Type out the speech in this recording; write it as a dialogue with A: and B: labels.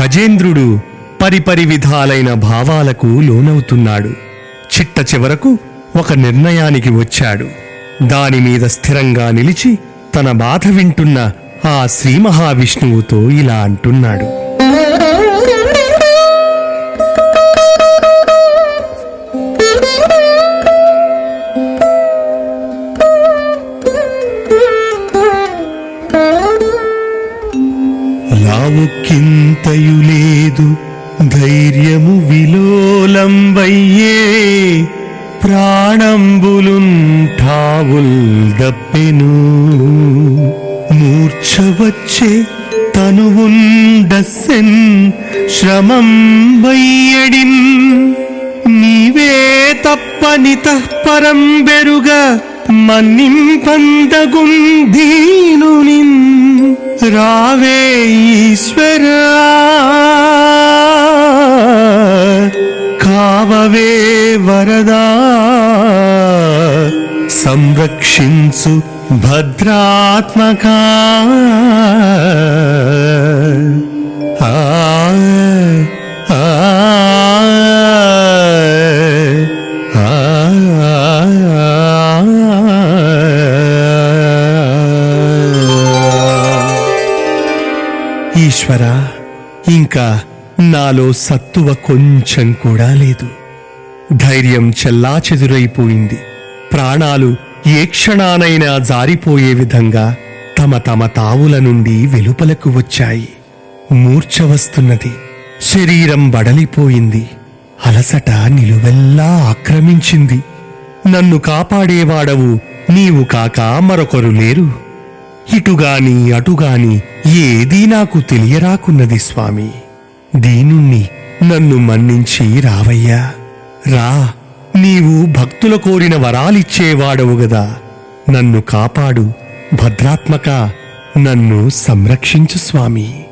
A: గజేంద్రుడు పరిపరి విధాలైన భావాలకు లోనవుతున్నాడు. చిట్ట చివరకు ఒక నిర్ణయానికి వచ్చాడు. దానిమీద స్థిరంగా నిలిచి తన బాధ వింటున్న ఆ శ్రీ మహావిష్ణువుతో ఇలా అంటున్నాడు. లావుక్కింతయు లేదు ధైర్యము విలోలంబయ్యే ప్రాణంబులుంఠావుల్ దప్పెను మూర్ఛ వచ్చే తనువుండస్సెన్ శ్రమం వయ్యడిన్ నీవే తప్పనిత పరం బెరుగ మన్నింపందగుందీనునిన్ రావే ఈశ్వరా కావవే వరదా. సంరక్షించు భద్రాత్మకా. ఈశ్వర ఇంకా నాలో సత్తువ కొంచెం కూడా లేదు. ధైర్యం చెల్లాచెదురైపోయింది. ప్రాణాలు ఏ క్షణానైనా జారిపోయే విధంగా తమ తమ తావుల నుండి వెలుపలకు వచ్చాయి. మూర్ఛ వస్తున్నది శరీరం బడలిపోయింది. అలసట నిలువెల్లా ఆక్రమించింది. నన్ను కాపాడేవాడవు నీవు కాక మరొకరు లేరు. ఇటుగాని అటుగాని ఏదీ నాకు తెలియరాకున్నది స్వామి. దీనుణ్ణి నన్ను మన్నించి రావయ్యా. రా నీవు భక్తుల కోరిన వరాలిచ్చేవాడవు గదా. నన్ను కాపాడు భద్రాత్మక నన్ను సంరక్షించు స్వామి.